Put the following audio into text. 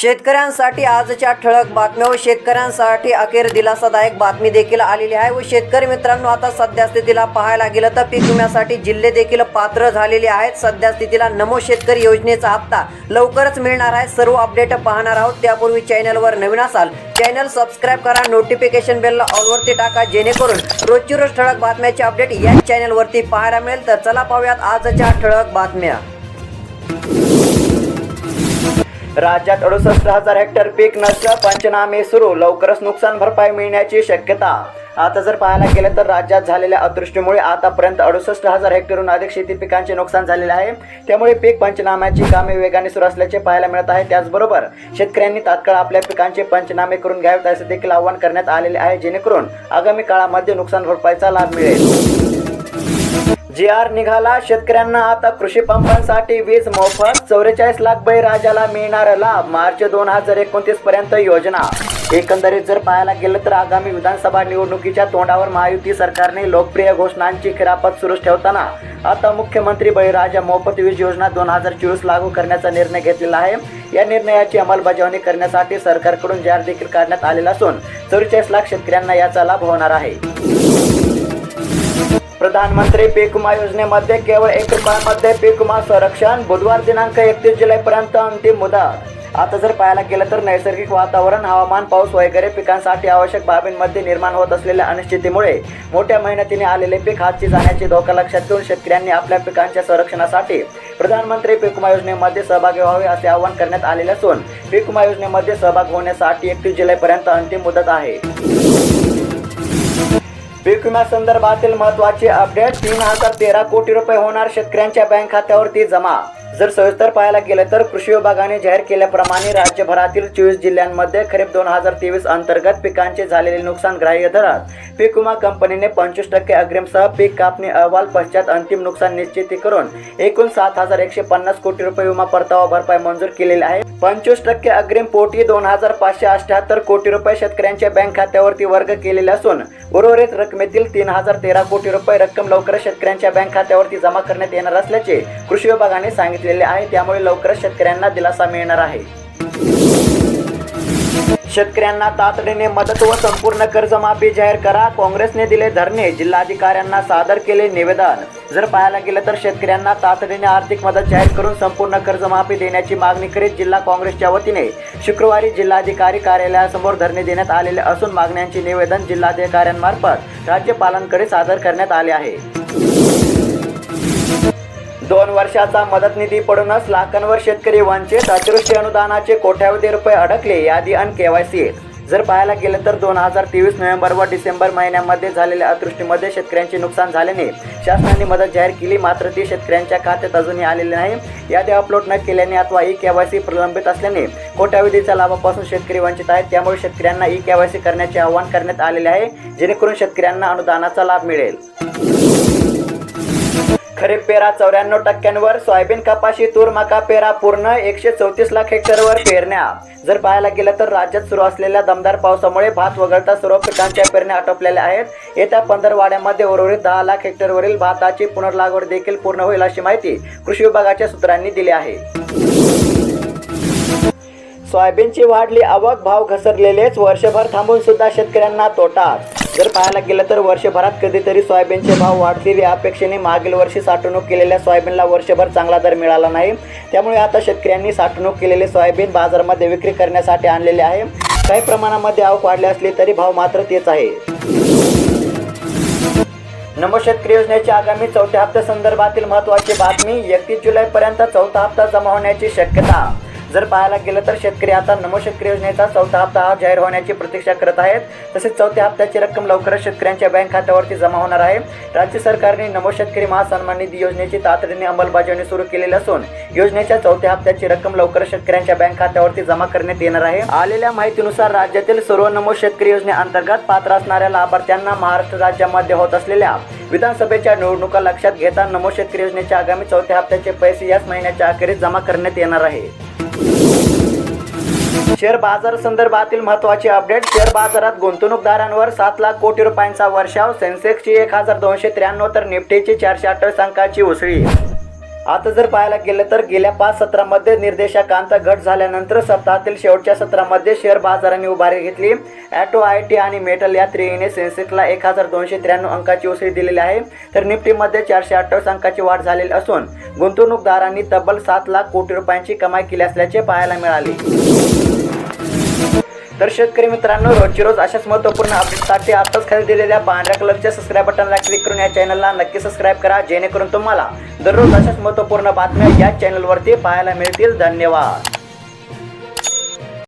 शेतकऱ्यांसाठी आजच्या ठळक बातम्या व शेतकऱ्यांसाठी अखेर दिलासादायक बातमी देखील आलेली आहे. व शेतकरी मित्रांनो आता सध्या स्थितीला पाहायला गेलं तर पीक विम्यासाठी जिल्हे देखील पात्र झालेले आहेत. सध्या स्थितीला नमो शेतकरी योजनेचा हप्ता लवकरच मिळणार आहे. सर्व अपडेट पाहणार आहोत. त्यापूर्वी चॅनलवर नवीन असाल चॅनल सबस्क्राईब करा नोटिफिकेशन बेलला ऑलवरती टाका जेणेकरून रोजची रोज ठळक बातम्याचे अपडेट या चॅनलवरती पाहायला मिळेल. तर चला पाहूयात आजच्या ठळक बातम्या. राज्यात अडुसष्ट हजार हेक्टर पीक नष्ट पंचनामे सुरू लवकरच नुकसान भरपाई मिळण्याची शक्यता. आता जर पाहायला गेलं तर राज्यात झालेल्या अदृष्टीमुळे आतापर्यंत अडुसष्ट हजार हेक्टरहून अधिक शेती पिकांचे नुकसान झालेले आहे. त्यामुळे पीक पंचनाम्याची कामे वेगाने सुरू असल्याचे पाहायला मिळत आहे. त्याचबरोबर शेतकऱ्यांनी तात्काळ आपल्या पिकांचे पंचनामे करून घ्यावेत असे देखील आवाहन करण्यात आलेले आहे. जेणेकरून आगामी काळामध्ये नुकसान भरपाईचा लाभ मिळेल. जी आर निघाला. शेतकऱ्यांना आता कृषी पंपांसाठी वीज मोफत. चौवेचाळीस लाख बळीराजाला मिळणार लाभ. मार्च दोन हजार एकोणतीस पर्यंत योजना. एकंदरीत जर पाहायला गेलं तर आगामी विधानसभा निवडणुकीच्या तोंडावर महायुती सरकारने लोकप्रिय घोषणांची खिरापत सुरूच ठेवताना आता मुख्यमंत्री बळीराजा मोफत वीज योजना दोन हजार चोवीस लागू करण्याचा निर्णय घेतलेला आहे. या निर्णयाची अंमलबजावणी करण्यासाठी सरकारकडून जाहीर देखील करण्यात आलेला असून चौवेचाळीस लाख शेतकऱ्यांना याचा लाभ होणार आहे. प्रधानमंत्री पीक विमा योजनेमध्ये केवळ एक रुपयामध्ये पीक विमा संरक्षण बुधवार दिनांक एकतीस जुलैपर्यंत अंतिम मुदत. आता जर पाहायला गेलं तर नैसर्गिक वातावरण हवामान पाऊस वगैरे पिकांसाठी आवश्यक बाबींमध्ये निर्माण होत असलेल्या अनिश्चितीमुळे मोठ्या मेहनतीने आलेले पीक हातची जाण्याची धोका लक्षात घेऊन शेतकऱ्यांनी आपल्या पिकांच्या संरक्षणासाठी प्रधानमंत्री पीक विमा योजनेमध्ये सहभागी व्हावे असे आवाहन करण्यात आलेले असून पीक विमा योजनेमध्ये सहभाग होण्यासाठी एकतीस जुलैपर्यंत अंतिम मुदत आहे. पीक विमा संदर्भातील महत्त्वाचे अपडेट तीन हजार तेरा कोटी रुपये होणार शेतकऱ्यांच्या बँक खात्यावरती जमा. जर सविस्तर पाहायला गेलं तर कृषी विभागाने जाहीर केल्याप्रमाणे राज्यभरातील चोवीस जिल्ह्यांमध्ये खरीप दोन हजार तेवीस अंतर्गत पिकांचे झालेले नुकसान ग्राह्य धरत पीक विमा कंपनीने पंचवीस टक्के अग्रिमसह पीक कापणी अहवाल पश्चात अंतिम नुकसान निश्चिती करून एकूण सात हजार एकशे पन्नास कोटी रुपये विमा परतावा भरपाई मंजूर केलेली आहे. पंचवीस टक्के अग्रिम पोटी दोन हजार पाचशे अठ्याहत्तर कोटी रुपये शेतकऱ्यांच्या बँक खात्यावरती वर्ग केलेले असून उर्वरित रकमेतील तीन हजार तेरा कोटी रुपये रक्कम लवकरच शेतकऱ्यांच्या बँक खात्यावरती जमा करण्यात येणार असल्याचे कृषी विभागाने सांगितलेले आहे. त्यामुळे लवकरच शेतकऱ्यांना दिलासा मिळणार आहे. शेतकऱ्यांना तातडीने मदत व संपूर्ण कर्जमाफी जाहीर करा. काँग्रेसने दिले धरणे. जिल्हाधिकाऱ्यांना सादर केले निवेदन. जर पाहायला गेलं तर शेतकऱ्यांना तातडीने आर्थिक मदत जाहीर करून संपूर्ण कर्जमाफी देण्याची मागणी करीत जिल्हा काँग्रेसच्या वतीने शुक्रवारी जिल्हाधिकारी कार्यालयासमोर धरणे देण्यात आलेले असून मागण्यांचे निवेदन जिल्हाधिकाऱ्यांमार्फत राज्यपालांकडे सादर करण्यात आले आहे. दोन वर्षाचा मदत निधी पडूनच लाखांवर शेतकरी वंचित अतिवृष्टी अनुदानाचे कोट्यावधी रुपये अडकले यादी अन केवायसी जर पाहायला गेलं तर दोन हजार तेवीस नोव्हेंबर व डिसेंबर महिन्यामध्ये झालेल्या अतिवृष्टीमध्ये शेतकऱ्यांचे नुकसान झाल्याने शासनाने मदत जाहीर केली मात्र ती शेतकऱ्यांच्या खात्यात अजूनही आलेली नाही. यादी अपलोड न केल्याने अथवा ई केवायसी प्रलंबित असल्याने कोट्यावधीच्या लाभापासून शेतकरी वंचित आहेत. त्यामुळे शेतकऱ्यांना ई केवायसी करण्याचे आवाहन करण्यात आलेले आहे जेणेकरून शेतकऱ्यांना अनुदानाचा लाभ मिळेल. खरीप पेरा चौऱ्याण्णव टक्क्यांवर सोयाबीन कपाशी तूर मका पेरा पूर्ण एकशे चौतीस लाख हेक्टरवर पेरण्या. जर पाहायला गेलं तर राज्यात सुरू असलेल्या दमदार पावसामुळे भात वगळता सर्व पिकांच्या पेरण्या आटोपलेल्या आहेत. येत्या पंधरवाड्यामध्ये उर्वरित दहा लाख हेक्टरवरील भाताची पुनर्लागवड देखील पूर्ण होईल अशी माहिती कृषी विभागाच्या सूत्रांनी दिली आहे. सोयाबीनची वाढली आवक भाव घसरलेलेच वर्षभर थांबून सुद्धा शेतकऱ्यांना तोटा. जर पाहायला गेलं तर वर्षभरात कधीतरी सोयाबीनचे भाव वाढतील या अपेक्षेने मागील वर्षी साठवणूक केलेल्या सोयाबीनला वर्षभर चांगला दर मिळाला नाही. त्यामुळे आता शेतकऱ्यांनी साठवणूक केलेले सोयाबीन बाजारामध्ये विक्री करण्यासाठी आणलेले आहे. काही प्रमाणामध्ये आवक वाढली असली तरी भाव मात्र तेच आहे. नमो शेतकरी योजनेच्या आगामी चौथ्या हप्त्या संदर्भातील महत्त्वाची बातमी एकतीस जुलैपर्यंत चौथा हप्ता जमा होण्याची शक्यता. जर पाहायला गेलं तर शेतकरी आता नमो शेतकरी योजनेचा चौथा हप्ता हा जाहीर होण्याची प्रतीक्षा करत आहेत. तसेच चौथ्या हप्त्याची रक्कम लवकरच शेतकऱ्यांच्या बँक खात्यावरती जमा होणार आहे. राज्य सरकारने नमो शेतकरी महासन्मान निधी योजनेची तातडीने अंमलबजावणी सुरू केलेली असून योजनेच्या चौथ्या हप्त्याची रक्कम लवकरच शेतकऱ्यांच्या बँक खात्यावरती जमा करण्यात येणार आहे. आलेल्या माहितीनुसार राज्यातील सर्व नमो शेतकरी योजनेअंतर्गत पात्र असणाऱ्या लाभार्थ्यांना महाराष्ट्र राज्यामध्ये होत असलेल्या विधानसभेच्या निवडणुका लक्षात घेता नमो शेतकरी योजनेच्या आगामी चौथ्या हप्त्याचे पैसे याच महिन्याच्या अखेरीस जमा करण्यात येणार आहे. शेअर बाजार संदर्भातील महत्त्वाचे अपडेट शेअर बाजारात गुंतवणूकदारांवर सात लाख कोटी रुपयांचा वर्षाव सेन्सेक्सची एक हजार दोनशे त्र्याण्णव तर निफ्टीची चारशे अठ्ठावीस अंकाची उसळी. आता जर पाहायला गेलं तर गेल्या पाच सत्रामध्ये निर्देशकांचा घट झाल्यानंतर सप्ताहातील शेवटच्या सत्रामध्ये शेअर बाजाराने उभारी घेतली. ॲटो आय टी आणि मेटल या त्रिने सेन्सेक्सला एक हजार दोनशे त्र्याण्णव अंकाची उसळी दिलेली आहे. तर निफ्टीमध्ये चारशे अठ्ठावीस अंकाची वाढ झालेली असून गुंतवणूकदारांनी तब्बल सात लाख कोटी रुपयांची कमाई केली असल्याचे पाहायला मिळाले. तर शेतकरी मित्रांनो रोजची रोज अशाच महत्त्वपूर्ण अपडेटसाठी आताच खाली दिलेल्या पांढऱ्या कलरच्या सबस्क्राईब बटनला क्लिक करून या चॅनलला नक्की सबस्क्राईब करा जेणेकरून तुम्हाला दररोज अशाच महत्त्वपूर्ण बातम्या या चॅनलवरती पाहायला मिळतील. धन्यवाद.